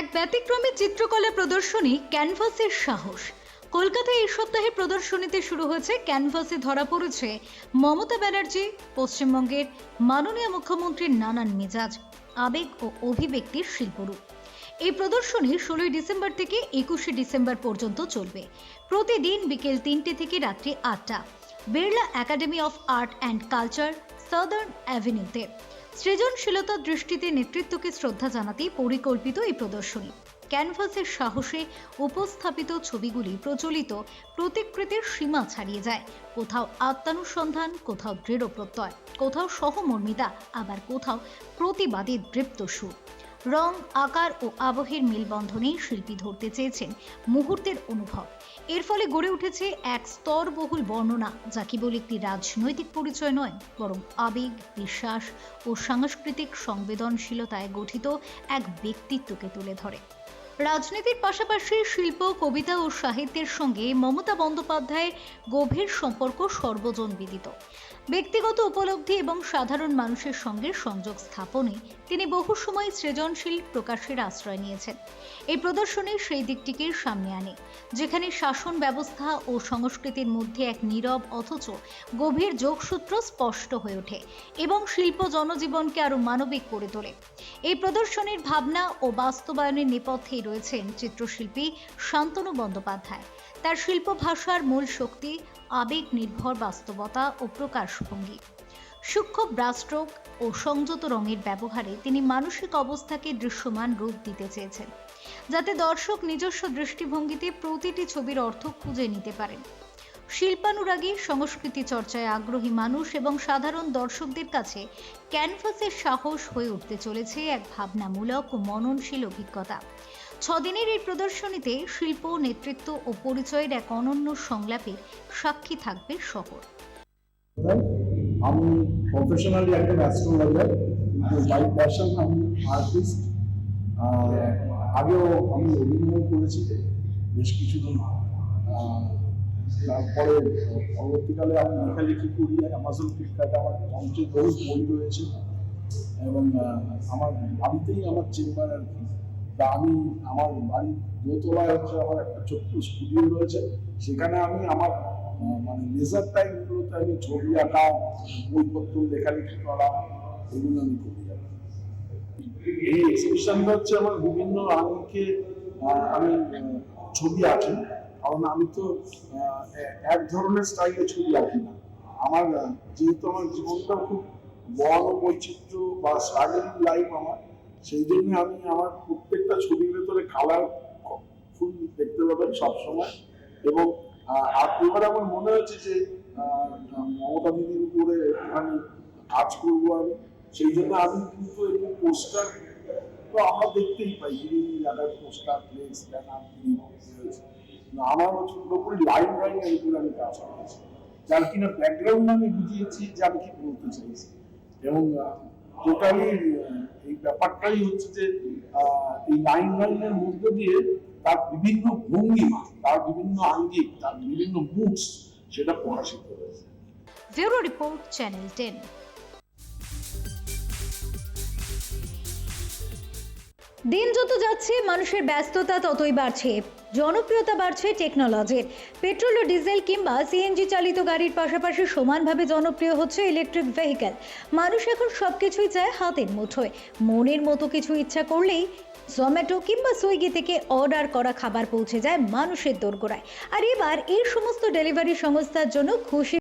এক ব্যতিক্রমী চিত্রকলা প্রদর্শনী ক্যানভাসের সাহস। কলকাতায় এই সপ্তাহে প্রদর্শনীতে শুরু হয়েছে ক্যানভাসে ধরা পড়েছে মমতা ব্যানার্জি, পশ্চিমবঙ্গের মাননীয় মুখ্যমন্ত্রীর নানান মেজাজ, আবেগ ও অভিব্যক্তির শিল্পরূপ। এই প্রদর্শনী ষোলোই ডিসেম্বর থেকে একুশে ডিসেম্বর পর্যন্ত চলবে। প্রতিদিন বিকেল তিনটে থেকে রাত্রি আটটা। Birla academy of art and culture southern অ্যাভিনিউতে। সৃজনশীলতার দৃষ্টিতে নেতৃত্বকে শ্রদ্ধা জানাতেই পরিকল্পিত এই প্রদর্শনী। ক্যানভাসের সাহসে উপস্থাপিত ছবিগুলি প্রচলিত প্রতিকৃতির সীমা ছাড়িয়ে যায়। কোথাও আত্মানুসন্ধান, কোথাও দৃঢ় প্রত্যয় কোথাও সহমর্মিতা, আবার কোথাও প্রতিবাদী দৃপ্ত সুর রং, আকার ও আবহের মেলবন্ধনেই শিল্পী ধরতে চেয়েছেন মুহূর্তের অনুভব। এর ফলে গড়ে উঠেছে এক স্তরবহুল বর্ণনা যা কেবল একটি রাজনৈতিক পরিচয় নয়, বরং আবেগ, বিশ্বাস ও সাংস্কৃতিক সংবেদনশীলতায় গঠিত এক ব্যক্তিত্বকে তুলে ধরে। রাজনীতির পাশাপাশি শিল্প, কবিতা ও সাহিত্যের সঙ্গে মমতা বন্দ্যোপাধ্যায়ের গভীর সম্পর্ক সর্বজন বিদিত। ব্যক্তিগত উপলব্ধি এবং সাধারণ মানুষের সঙ্গে সংযোগ স্থাপনে তিনি বহু সময় সৃজনশীল প্রকাশের আশ্রয় নিয়েছেন। এই প্রদর্শনী সেই দিকটিকে সামনে আনে, যেখানে শাসন ব্যবস্থা ও সংস্কৃতির মধ্যে এক নীরব অথচ গভীর যোগসূত্র স্পষ্ট হয়ে ওঠে এবং শিল্প জনজীবনকে আরও মানবিক করে তোলে। এই প্রদর্শনীর ভাবনা ও বাস্তবায়নের নেপথ্যেই রয়েছেন চিত্রশিল্পী শান্তনু বন্দ্যোপাধ্যায়। তার শিল্প ভাষার মূল শক্তি, আবেগ নির্ভর বাস্তবতা ও প্রকাশভঙ্গি সূক্ষ্ম ব্রাস্ট্রোক ও সংযত রঙের ব্যবহারে তিনি মানসিক অবস্থাকে দৃশ্যমান রূপ দিতে চেয়েছেন, যাতে দর্শক নিজস্ব দৃষ্টিভঙ্গিতে প্রতিটি ছবির অর্থ খুঁজে নিতে পারেন। শিল্পানুরাগী, সংস্কৃতি চর্চায় আগ্রহী মানুষ এবং সাধারণ দর্শকদের কাছে ক্যানভাসের সাহস হয়ে উঠতে চলেছে এক ভাবনামূলক ও মননশীল অভিজ্ঞতা। ছদিনের এই প্রদর্শনীতে শিল্প, নেতৃত্ব ও পরিচয়ের এক অনন্য সংলাপের সাক্ষী থাকবে শহর। আমি প্রফেশনালি একজন অ্যাস্ট্রোলজার বাই প্যাশন আমি আর্টিস্ট আগেও আমি অভিনয় করেছি বেশ কিছুদিন। তারপরে পরবর্তীকালে আমি লেখালেখি করি অ্যামাজন আমার পঞ্চাশ বহু বই রয়েছে। এবং আমার বাড়িতেই আমার চেম্বার আর কি। তা আমি আমার বাড়ির দোতলায় হচ্ছে আমার একটা ছোট্ট স্টুডিও রয়েছে। সেখানে আমি আমার মানে লেজার টাইমগুলোতে আমি ছবি আঁকা বইপত্র লেখালেখি করা, এগুলো আমি করি। এই এক্সিবিশনটা হচ্ছে আমার বিভিন্ন আঙ্গিকে আমি ছবি আঁকি। কারণ আমি তো এক ধরনের স্টাইলে ছবি আঁকি না। আমার যেহেতু আমার জীবনটা খুব বড় বৈচিত্র্য বা স্ট্রাগলিং লাইফ আমার সেই জন্য আমি আমার প্রত্যেকটা ছবির ভেতরে কালার ফুল দেখতে পাবেন সবসময়। এবং আর এবার আমার মনে হচ্ছে যে মমতা দিদির উপরে একটুখানি কাজ করব আমি। সেই জন্য আমি কিন্তু এই পোস্টার তো আমরা দেখতেই পাই বিভিন্ন জায়গায় পোস্টার প্লেস ব্যানার আমার পুরোপুরি লাইন লাইন এর উপরে আমি কাজ করেছি। যার কিনা ব্যাকগ্রাউন্ড আমি বুঝিয়েছি যে আমি কি বলতে চাইছি। এবং টোটালি, এই ব্যাপারটাই হচ্ছে যে এই লাইন লাইনের দিয়ে তার বিভিন্ন তার বিভিন্ন আঙ্গিক, তার বিভিন্ন মুডস সেটা প্রকাশিত হয়েছে। Bureau report, channel ten. দিন যত যাচ্ছে, মানুষের ব্যস্ততা ততই বাড়ছে। জনপ্রিয়তা বাড়ছে টেকনোলজির। পেট্রোল ও ডিজেল কিংবা সিএনজি চালিত গাড়ির পাশাপাশি সমানভাবে জনপ্রিয় হচ্ছে ইলেকট্রিক ভেহিক্যাল মানুষ এখন সব কিছুই চায় হাতের মুঠোয়। মনের মতো কিছু ইচ্ছা করলেই জোম্যাটো কিংবা সুইগি থেকে অর্ডার করা খাবার পৌঁছে যায় মানুষের দোরগোড়ায়। আর এবার এই সমস্ত ডেলিভারি সংস্থার জন্য খুশি